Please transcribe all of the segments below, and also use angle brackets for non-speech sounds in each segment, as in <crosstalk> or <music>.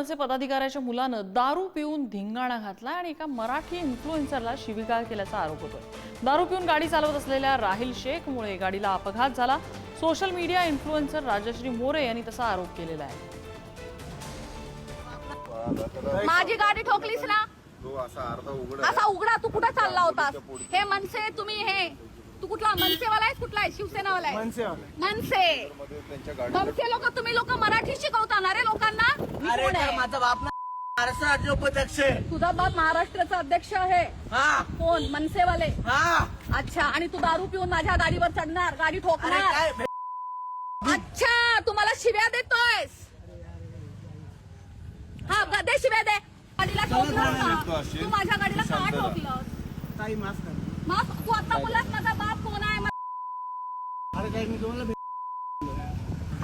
मनसे पदाधिकाऱ्याच्या मुलानं दारू पिऊन धिंगाणा घातला आणि एका मराठी इन्फ्लुएन्सरला शिवीगाळ केल्याचा आरोप होतोय. दारू पिऊन गाडी चालवत असलेल्या राहिल शेखमुळे गाडीला अपघात झाला. Social media influencer Rajshree More यांनी तसा आरोप केलेला आहे. माझी गाडी ठोकलीस ना? तो असा अर्धा उघड असा उघडा तू कुठे चालला होतास? हे मनसे तुम्ही हे. तू कुठला मनसेवाला आहेस? कुठला आहे शिवसेनावाला आहे. मनसे. मध्ये त्यांच्या गाडी मनसे लोक तुम्ही लोक मराठी शिकवता ना रे लोकांना? मी अरे कोण तर आहे माझा बाप ना महाराष्ट्र राज्य उपाध्यक्ष आहे. तुझा बाप महाराष्ट्राचा अध्यक्ष आहे. हा. कोण? मनसेवाले? हा. अच्छा आणि तू दारू पिऊन माझ्या गाडीवर चढणार गाडी अरे ठोकणार काय भे- अच्छा तुम्हाला शिव्या देतोयस. हा ग- दे शिव्या दे. गाडीला ठोकलं का? तू माझ्या गाडीला का. ठोकलं? ताई माफ कर. मग तू आता बोललास माझा बाप कोण आहे? अरे काय मी तुम्हाला भे-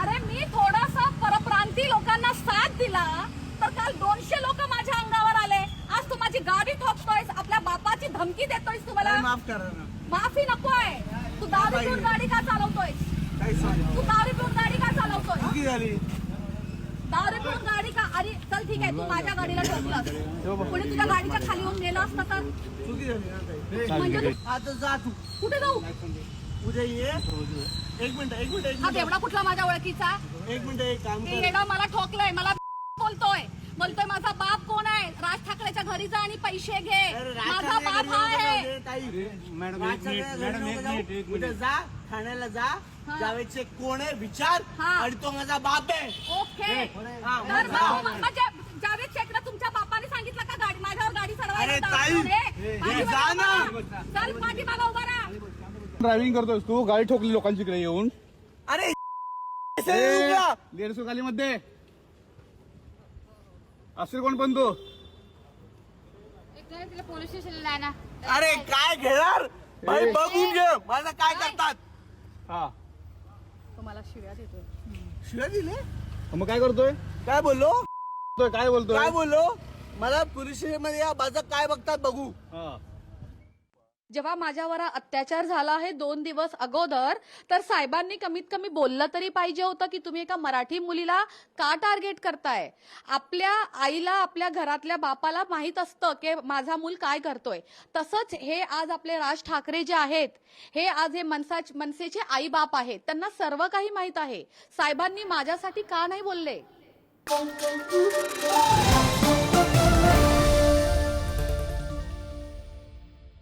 अरे मी थोडासा परप्रांती लोकांना साथ दिला तर काल दोनशे लोक माझ्या अंगावर आले आज तू माझी गाडी ठोकतोयस आपल्या बापाची देतोयस तुम्हाला? माफ करा ना. माफी नकोय. तू दारू पिऊन गाडी का सांग. तू दारू पिऊन गाडी का चालवतोय? चुकी झाली. दारू पिऊन गाडी का अरे चल ठीक आहे तू माझ्या गाडीला ठोकलास कोणी तुझ्या गाडीच्या खाली येऊन गेलं असतं तर? चुकी झाली ना ताई. म्हणजे तू आता जा तू. कुठे जाऊ? उद्या ये. एक मिनिट एक मिनिट एक हा मिनिट. तेवढा कुठला माझ्या ओळखीचा? एक मिनिट एक काम ते कर. येणं मला ठोकलंय मला <laughs> बोलतोय. बोलतोय माझा बाप कोण आहे राज ठाकरेच्या घरी जा आणि पैसे घे. माझा बाप हा आहे. मॅडम. जा ठाण्याला जा. जावेदचे कोण आहे विचार हा. आणि तो माझा बाप आहे. ओके. तर जावेद शेखला तुमच्या बापाने सांगितलं का गाडी माझ्यावर गाडी चढवायला. हे, ड्रायव्हिंग करतोस तू? गाडी ठोकली लोकांची इकडे येऊन. अरे? <laughs> दीडशे खाली मध्ये असेल कोण पण तू. तिला पोलीस स्टेशनला आहे ना अरे काय घेणार? भाई बघून घे. मला काय करतात? हा. तुम्हाला शिव्या देतोय. शिवाय दिले? मग काय करतोय? काय बोललो? तो काय बोलतोय? काय बोललो? मला पोलीसमध्ये या माझं काय बघतात बघू. हा. जेव्हा माझ्यावर अत्याचार झाला आहे दोन दिवस अगोदर तर साहेबांनी कमीत कमी बोललं तरी पाहिजे होतं की तुम्ही एका मराठी मुलीला का टार्गेट करताय? आपल्या आईला आपल्या घरातल्या बापाला माहीत असतं की माझा मूल काय करतोय. तसंच हे आज आपले राज ठाकरे जे आहेत हे आज हे मनसा मनसेचे आई बाप आहेत त्यांना सर्व काही माहीत आहे. साहेबांनी माझ्यासाठी का नाही बोलले?